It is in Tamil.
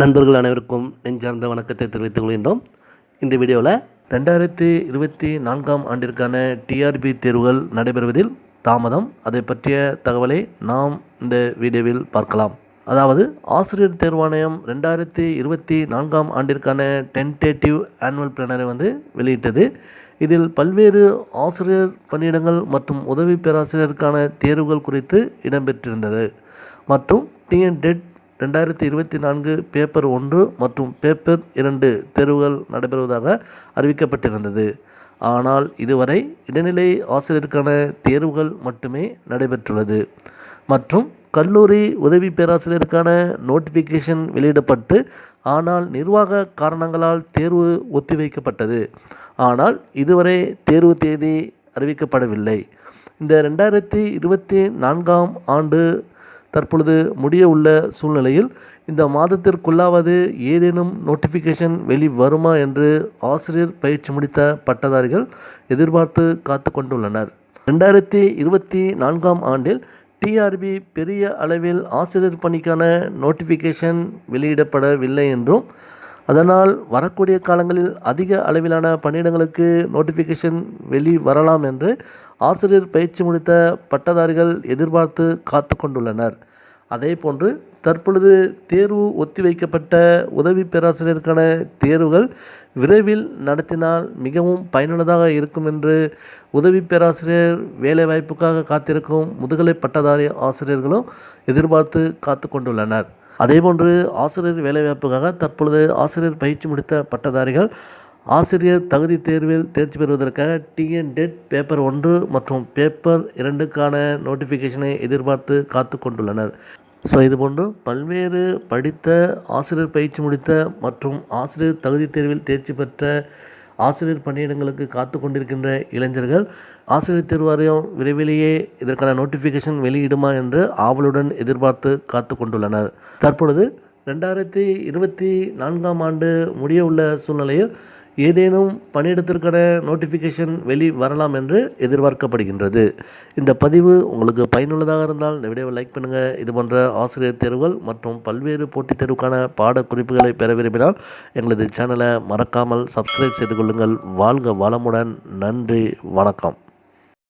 நண்பர்கள் அனைவருக்கும் நெஞ்சார்ந்த வணக்கத்தை தெரிவித்துக் கொள்கின்றோம். இந்த வீடியோவில் ரெண்டாயிரத்தி இருபத்தி நான்காம் ஆண்டிற்கான டிஆர்பி தேர்வுகள் நடைபெறுவதில் தாமதம். அதை பற்றிய தகவலை நாம் இந்த வீடியோவில் பார்க்கலாம். அதாவது ஆசிரியர் தேர்வாணையம் ரெண்டாயிரத்தி இருபத்தி நான்காம் ஆண்டிற்கான டென்டேட்டிவ் ஆனுவல் பிளானரை வந்து வெளியிட்டது. இதில் பல்வேறு ஆசிரியர் பணியிடங்கள் மற்றும் உதவி பேராசிரியருக்கான தேர்வுகள் குறித்து இடம்பெற்றிருந்தது. மற்றும் டிஎன் டெட் ரெண்டாயிரத்தி இருபத்தி நான்கு பேப்பர் ஒன்று மற்றும் பேப்பர் இரண்டு தேர்வுகள் நடைபெறுவதாக அறிவிக்கப்பட்டிருந்தது. ஆனால் இதுவரை இடைநிலை ஆசிரியருக்கான தேர்வுகள் மட்டுமே நடைபெற்றுள்ளது. மற்றும் கல்லூரி உதவி பேராசிரியருக்கான நோட்டிஃபிகேஷன் வெளியிடப்பட்டு ஆனால் நிர்வாக காரணங்களால் தேர்வு ஒத்திவைக்கப்பட்டது. ஆனால் இதுவரை தேர்வு தேதி அறிவிக்கப்படவில்லை. இந்த ரெண்டாயிரத்தி இருபத்தி நான்காம் ஆண்டு தற்பொழுது முடிய உள்ள சூழ்நிலையில் இந்த மாதத்திற்குள்ளாவது ஏதேனும் நோட்டிஃபிகேஷன் வெளி வருமா என்று ஆசிரியர் பயிற்சி முடித்த பட்டதாரிகள் எதிர்பார்த்து காத்து கொண்டுள்ளனர். ரெண்டாயிரத்தி இருபத்தி நான்காம் ஆண்டில் டிஆர்பி பெரிய அளவில் ஆசிரியர் பணிக்கான நோட்டிஃபிகேஷன் வெளியிடப்படவில்லை என்றும் அதனால் வரக்கூடிய காலங்களில் அதிக அளவிலான பணியிடங்களுக்கு நோட்டிஃபிகேஷன் வெளி வரலாம் என்று ஆசிரியர் பயிற்சி முடித்த பட்டதாரிகள் எதிர்பார்த்து காத்து கொண்டுள்ளனர். அதே போன்று தற்பொழுது தேர்வு ஒத்திவைக்கப்பட்ட உதவி பேராசிரியருக்கான தேர்வுகள் விரைவில் நடத்தினால் மிகவும் பயனுள்ளதாக இருக்கும் என்று உதவி பேராசிரியர் வேலைவாய்ப்புக்காக காத்திருக்கும் முதுகலை பட்டதாரி ஆசிரியர்களும் எதிர்பார்த்து காத்து கொண்டுள்ளனர். அதேபோன்று ஆசிரியர் வேலைவாய்ப்புக்காக தற்பொழுது ஆசிரியர் பயிற்சி முடித்த பட்டதாரிகள் ஆசிரியர் தகுதி தேர்வில் தேர்ச்சி பெறுவதற்காக டிஎன் டெட் பேப்பர் ஒன்று மற்றும் பேப்பர் இரண்டுக்கான நோட்டிஃபிகேஷனை எதிர்பார்த்து காத்து கொண்டுள்ளனர் ஸோ இதுபோன்று பல்வேறு படித்த ஆசிரியர் பயிற்சி முடித்த மற்றும் ஆசிரியர் தகுதி தேர்வில் தேர்ச்சி பெற்ற ஆசிரியர் பணியிடங்களுக்கு காத்து கொண்டிருக்கின்ற இளைஞர்கள் ஆசிரியர் தேர்வாரியம் விரைவிலேயே இதற்கான நோட்டிஃபிகேஷன் வெளியிடுமா என்று ஆவலுடன் எதிர்பார்த்து காத்து கொண்டுள்ளனர். தற்பொழுது ரெண்டாயிரத்தி இருபத்தி நான்காம் ஆண்டு முடிய உள்ள சூழ்நிலையில் ஏதேனும் பணியிடத்திற்கான நோட்டிஃபிகேஷன் வெளி வரலாம் என்று எதிர்பார்க்கப்படுகின்றது. இந்த பதிவு உங்களுக்கு பயனுள்ளதாக இருந்தால் இந்த வீடியோவை லைக் பண்ணுங்கள் இது போன்ற ஆசிரியர் தேர்வுகள் மற்றும் பல்வேறு போட்டித் தேர்வுக்கான பாட குறிப்புகளை பெற விரும்பினால் எங்களது சேனலை மறக்காமல் சப்ஸ்கிரைப் செய்து கொள்ளுங்கள். வாழ்க வளமுடன். நன்றி. வணக்கம்.